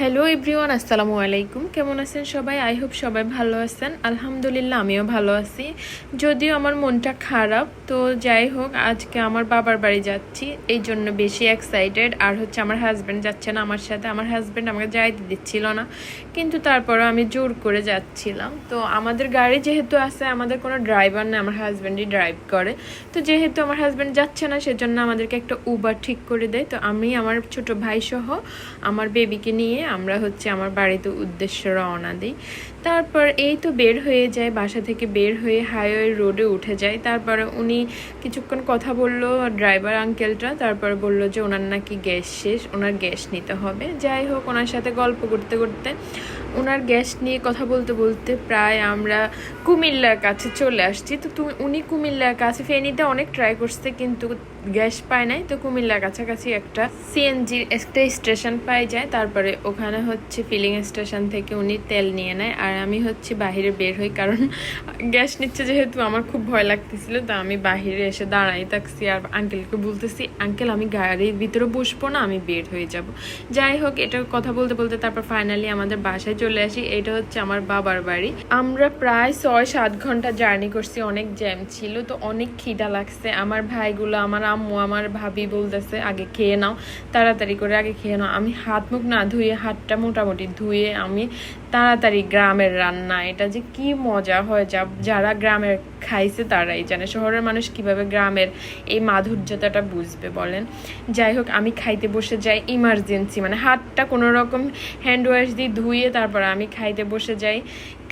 Hello everyone আসসালামু আলাইকুম। কেমন আছেন সবাই? আই হোপ সবাই ভালো আছেন। আলহামদুলিল্লাহ, আমিও ভালো আছি। যদিও আমার মনটা খারাপ, তো যাই হোক, আজকে আমার বাবার বাড়ি যাচ্ছি। এই জন্য বেশি এক্সাইটেড আর হচ্ছে আমার হাজব্যান্ড যাচ্ছে না আমার সাথে। আমার হাজব্যান্ড আমাকে যাইতে দিচ্ছিল না। কিন্তু তারপরও আমি জোর করে যাচ্ছিলাম। তো আমাদের গাড়ি যেহেতু আছে, আমাদের কোনো ড্রাইভার নেই, আমার হাজব্যান্ডই ড্রাইভ করে। তো যেহেতু আমার হাজব্যান্ড যাচ্ছে না, সেজন্য আমাদেরকে একটা উবার ঠিক করে দেয়। তো আমি, আমার ছোট ভাই সহ আমার বেবিকে নিয়ে আমরা হচ্ছে আমার বাড়িতে উদ্দেশ্য রওনা দিই। তারপর এই তো বের হয়ে যায়, বাসা থেকে বের হয়ে হাইওয়ে রোডে উঠে যায়। তারপরে উনি কিছুক্ষণ কথা বলল ড্রাইভার আঙ্কেলটা তারপর বলল যে ওনার নাকি গ্যাস শেষ, ওনার গ্যাস নিতে হবে। যাই হোক, ওনার সাথে গল্প করতে করতে ওনার গ্যাস নিয়ে কথা বলতে বলতে প্রায় আমরা কুমিল্লার কাছে চলে আসছি। তো তুমি উনি কুমিল্লার কাছে, ফেনীতে অনেক ট্রাই করছে কিন্তু গ্যাস পায় নাই। তো কুমিল্লার কাছাকাছি একটা সিএনজির একটা স্টেশন পাই যায়। তারপরে ওখানে হচ্ছে ফিলিং স্টেশন থেকে উনি তেল নিয়ে নেয়। আর আমি হচ্ছে বাহিরে বের হই, কারণ গ্যাস নিচ্ছে যেহেতু আমার খুব ভয় লাগতেছিল, তো আমি বাহিরে এসে দাঁড়াই থাকছি আর আঙ্কেলকে বলতেছি আঙ্কেল আমি গাড়ির ভিতরে বসবো না, আমি বের হয়ে যাব। যাই হোক, এটা কথা বলতে বলতে তারপর ফাইনালি আমাদের বাসায় চলে আসি, এটা হচ্ছে আমার বাবার বাড়ি। আমরা প্রায় ছয় সাত ঘণ্টা জার্নি করছি, অনেক জ্যাম ছিল, তো অনেক খিদা লাগছে। আমার ভাইগুলো, আমার আম্মু, আমার ভাবি বলতেছে, আগে খেয়ে নাও, তাড়াতাড়ি করে আগে খেয়ে নাও। আমি হাত মুখ না ধুয়ে, হাতটা মোটামুটি ধুয়ে আমি তাড়াতাড়ি গ্রামের রান্না, এটা যে কি মজা হয় যা, যারা গ্রামের খাইছে তারাই জানে। শহরের মানুষ কীভাবে গ্রামের এই মাধুর্যতাটা বুঝবে বলেন? যাই হোক, আমি খাইতে বসে যাই ইমার্জেন্সি মানে হাতটা কোনো রকম হ্যান্ড ওয়াশ দিয়ে ধুয়ে তারপর আমি খাইতে বসে যাই।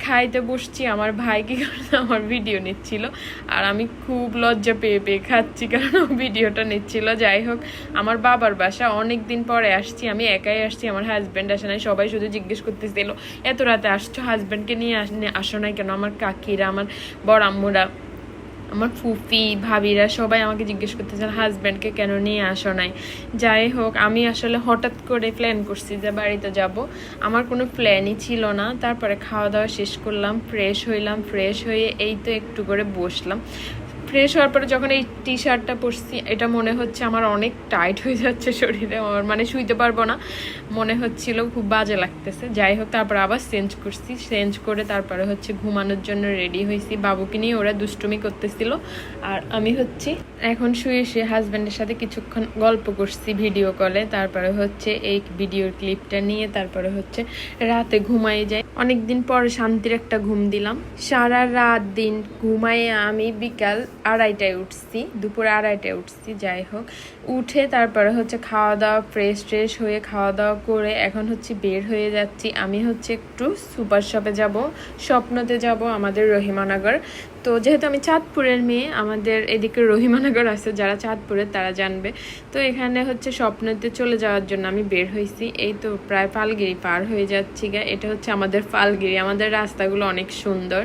খাইতে বসছি, আমার ভাই কি কারণে আমার ভিডিও নিচ্ছিল। আর আমি খুব লজ্জা পেয়ে পেয়ে খাচ্ছি, কারণ ভিডিওটা নিচ্ছিল। যাই হোক, আমার বাবার বাসা অনেক দিন পরে আসছি, আমি একাই আসছি, আমার হাজব্যান্ড আসে নাই, সবাই শুধু জিজ্ঞেস করতেছিল, এত রাতে আসছো? হাজব্যান্ডকে নিয়ে আস- আসো নাই কেন? আমার কাকিরা, আমার বড় আম্মুরা আমার ফুফি, ভাবিরা সবাই আমাকে জিজ্ঞেস করতেছেন হাজব্যান্ডকে কেন নিয়ে আসো নাই? যাই হোক, আমি আসলে হঠাৎ করে প্ল্যান করছি যে বাড়িতে যাব। আমার কোনো প্ল্যানই ছিল না। তারপরে খাওয়া দাওয়া শেষ করলাম ফ্রেশ হইলাম ফ্রেশ হয়ে এই তো একটু করে বসলাম। ফ্রেশ হওয়ার পরে যখন এই টি শার্টটা পরছি, এটা মনে হচ্ছে আমার অনেক টাইট হয়ে যাচ্ছে শরীরে। আমার মানে শুইতে পারব না। মনে হচ্ছিল খুব বাজে লাগতেছে। যাই হোক, তারপর আবার চেঞ্জ করছি। চেঞ্জ করে তারপরে হচ্ছে ঘুমানোর জন্য রেডি হয়েছি। বাবুকে নিয়ে ওরা দুষ্টুমি করতেছিল। আর আমি হচ্ছে, এখন শুয়ে শুয়ে হাজব্যান্ডের সাথে কিছুক্ষণ গল্প করছি ভিডিও কলে তারপরে হচ্ছে এই ভিডিওর ক্লিপটা নিয়ে তারপরে হচ্ছে রাতে ঘুমাই যাই। অনেকদিন পরে শান্তির একটা ঘুম দিলাম। সারা রাত দিন ঘুমাইয়ে আমি বিকাল আড়াইটায় উঠছি, দুপুরে আড়াইটায় উঠছি, যাই হোক। উঠে তারপরে হচ্ছে খাওয়া দাওয়া ফ্রেশ ট্রেশ হয়ে খাওয়া দাওয়া করে এখন হচ্ছে বের হয়ে যাচ্ছি। আমি হচ্ছে একটু সুপার শপে যাব, স্বপ্নতে যাব আমাদের রহিমানগর। তো যেহেতু আমি চাঁদপুরের মেয়ে, আমাদের এদিকে রহিমানগর আছে, যারা চাঁদপুরে তারা জানবে। তো এখানে হচ্ছে স্বপ্নতে চলে যাওয়ার জন্য আমি বের হয়েছি। এই তো প্রায় পালগিরি পার হয়ে যাচ্ছি গা। এটা হচ্ছে আমাদের পালগিরি। আমাদের রাস্তাগুলো অনেক সুন্দর।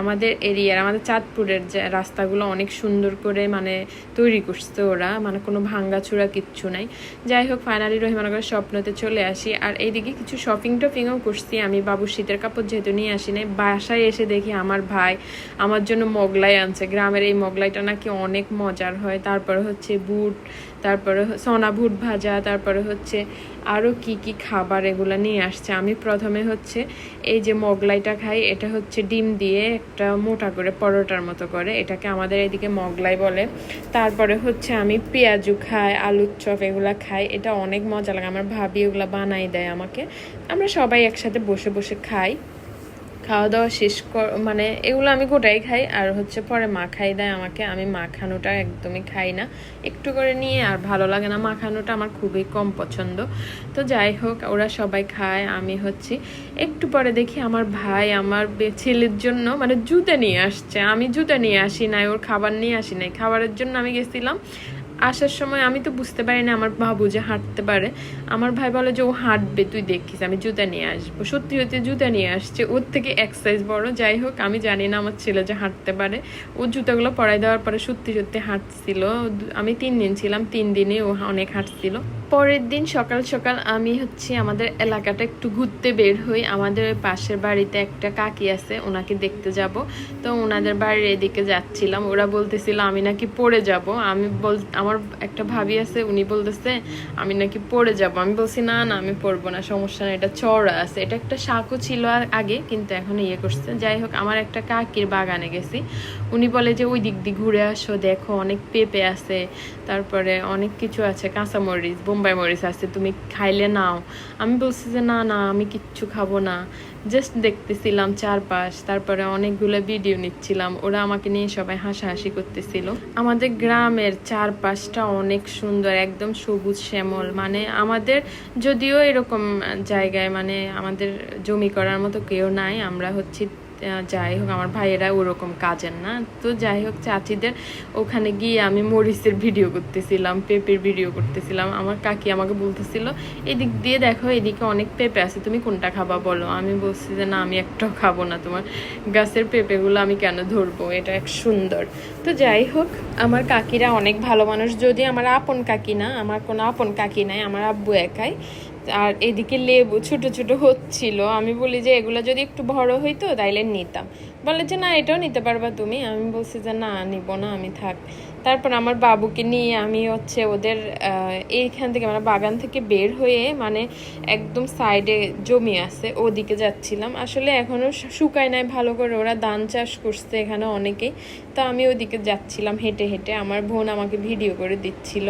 আমাদের এরিয়ার আমাদের চাঁদপুরের যে রাস্তাগুলো অনেক সুন্দর করে মানে তৈরি করছে ওরা। মানে কোনো ভাঙ্গাচুরা কিচ্ছু নাই। যাই হোক ফাইনালি রহিমানগরের স্বপ্নতে চলে আসি। আর এইদিকে কিছু শপিং টপিংও করছি আমি। বাবুর শীতের কাপড় যেহেতু নিয়ে আসি নাই, বাসায় এসে দেখি আমার ভাই, আমার জন্য মোগলাই আনছে। গ্রামের এই মোগলাইটা নাকি অনেক মজার হয়। তারপরে হচ্ছে বুট, তারপরে সোনা বুট ভাজা, তারপরে হচ্ছে আরও কি কি খাবার এগুলো নিয়ে আসছে। আমি প্রথমে হচ্ছে এই যে মোগলাইটা খাই, এটা হচ্ছে ডিম দিয়ে একটা মোটা করে পরোটার মতো করে। এটাকে আমাদের এদিকে মোগলাই বলে। তারপরে হচ্ছে আমি পেঁয়াজু খাই, আলুর চপ এগুলো খাই। এটা অনেক মজা লাগে। আমার ভাবি ওগুলা বানাই দেয় আমাকে। আমরা সবাই একসাথে বসে বসে খাই। খাওয়া দাওয়া শেষ কর মানে এগুলো আমি গোটাই খাই, আর হচ্ছে পরে মা খাই দেয় আমাকে। আমি মাখানোটা একদমই খাই না। একটু করে নিয়ে আর ভালো লাগে না। মাখানোটা আমার খুবই কম পছন্দ। তো যাই হোক, ওরা সবাই খায়, আমি হচ্ছি। একটু পরে দেখি আমার ভাই আমার ছেলের জন্য মানে জুতা নিয়ে আসছে। আমি জুতা নিয়ে আসি নাই, ওর খাবার নিয়ে আসি নাই। খাবারের জন্য আমি গেছিলাম আসার সময় আমি তো বুঝতে পারি না, আমার বাবু যে হাঁটতে পারে। আমার ভাই বলে যে, ও হাঁটবে, তুই দেখিস, আমি জুতা নিয়ে আসব। সত্যি সত্যি জুতা নিয়ে আসছে। ওর থেকে এক্সারসাইজ বড়, যাই হোক, আমি জানি না আমার ছেলে যে হাঁটতে পারে। ও জুতাগুলো পরাই দেওয়ার পরে সত্যি সত্যি হাঁটছিল। আমি তিন দিন ছিলাম, তিন দিনে ও অনেক হাঁটছিল। পরের দিন সকাল সকাল আমি হচ্ছে আমাদের এলাকাটা একটু ঘুরতে বের হই। আমাদের ওই পাশের বাড়িতে একটা কাকি আছে, ওনাকে দেখতে যাব। তো ওনাদের বাড়ির এদিকে যাচ্ছিলাম। ওরা বলতেছিল, আমি নাকি পড়ে যাব। আমি বল, আমার একটা ভাবি আছে, উনি বলতেছে, আমি নাকি পড়ে যাব। আমি বলছি, না না, আমি পড়ব না, সমস্যা না এটা চওড়া আছে। এটা একটা শাকও ছিল আগে, কিন্তু এখন ইয়ে করছে। যাই হোক, আমার একটা কাকির বাগানে গেছি। উনি বলে যে, ওই দিক দিয়ে ঘুরে আসো, দেখো, অনেক পেঁপে আছে, তারপরে অনেক কিছু আছে, কাঁচামরিচ বোম্বাই মরিচ আছে, তুমি খাইলে নাও। আমি বলছি যে, না না, আমি কিচ্ছু খাব না। জাস্ট দেখতেছিলাম চারপাশ, তারপরে অনেকগুলো ভিডিও নিচ্ছিলাম। ওরা আমাকে নিয়ে সবাই হাসাহাসি করতেছিল। আমাদের গ্রামের চারপাশটা অনেক সুন্দর, একদম সবুজ শ্যামল। মানে আমাদের যদিও এরকম জায়গায় মানে আমাদের জমি করার মতো কেউ নাই, আমরা হচ্ছে যাই হোক, আমার ভাইয়েরা ওরকম কাজের না। তো যাই হোক, চাচিদের ওখানে গিয়ে আমি মরিচের ভিডিও করতেছিলাম, পেঁপের ভিডিও করতেছিলাম। আমার কাকি আমাকে বলতেছিল, এদিক দিয়ে দেখো, এদিকে অনেক পেঁপে আছে, তুমি কোনটা খাবা বলো? আমি বলছি যে, না, আমি একটাও খাব না, তোমার গাছের পেঁপেগুলো আমি কেন ধরবো? এটা এক সুন্দর। তো যাই হোক, আমার কাকিরা অনেক ভালো মানুষ। যদি আমার আপন কাকি না, আমার কোনো আপন কাকি নাই, আমার আব্বু একাই। আর এদিকে লেবু ছোট ছোট হচ্ছিল। আমি বলি যে, এগুলো যদি একটু বড় হইতো তাইলে নিতাম। বলে যে, না, এটাও নিতে পারবা তুমি। আমি বলছি যে, না, নিব না, আমি থাক। তারপর আমার বাবুকে নিয়ে আমি হচ্ছে ওদের এইখান থেকে মানে বাগান থেকে বের হয়ে মানে একদম সাইডে জমি আছে, ওদিকে যাচ্ছিলাম। আসলে এখনও শুকায় নাই ভালো করে, ওরা ধান চাষ করছে এখানে অনেকেই। তো আমি ওদিকে যাচ্ছিলাম হেঁটে হেঁটে, আমার বোন আমাকে ভিডিও করে দিচ্ছিল।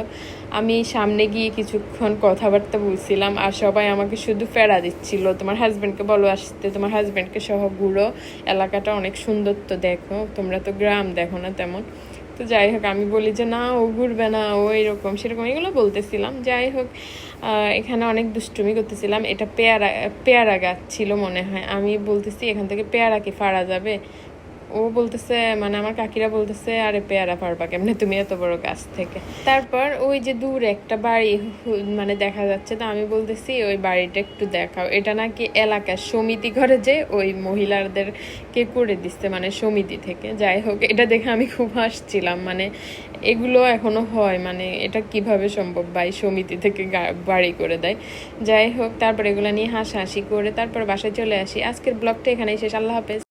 আমি সামনে গিয়ে কিছুক্ষণ কথাবার্তা বলছিলাম, আর সবাই আমাকে শুধু ফেরা দিচ্ছিল। তোমার হাজব্যান্ডকে বলো আসতে, তোমার হাজব্যান্ডকে সহ ঘুরো। এলাকাটা অনেক সুন্দর তো দেখো, তোমরা তো গ্রাম দেখো না তেমন। তো যাই হোক, আমি বলি যে না, ও ঘুরবে না, ও এরকম, সেরকম এগুলো বলতেছিলাম। যাই হোক এখানে অনেক দুষ্টুমি করতেছিলাম। এটা পেয়ারা পেয়ারা গাছ ছিল মনে হয়। আমি বলতেছি এখান থেকে পেয়ারা কি ফাড়া যাবে? ও বলতেছে মানে আমার কাকিরা বলতেছে, আরে পেয়ারা পারবা কেমনে? তুমি এত বড় গাছ থেকে। তারপর ওই যে দূরে একটা বাড়ি মানে দেখা যাচ্ছে তো আমি বলতেছি, ওই বাড়িটা একটু দেখাও। এটা নাকি এলাকার সমিতি ঘরে যে ওই মহিলাদেরকে করে দিচ্ছে মানে সমিতি থেকে। যাই হোক, এটা দেখে আমি খুব হাসছিলাম মানে এগুলো এখনও হয় মানে এটা কীভাবে সম্ভব ভাই সমিতি থেকে বাড়ি করে দেয়? যাই হোক, তারপর এগুলো নিয়ে হাসাহাসি করে তারপর বাসায় চলে আসি। আজকের ব্লগটা এখানেই শেষ। আল্লাহ হাফেজ।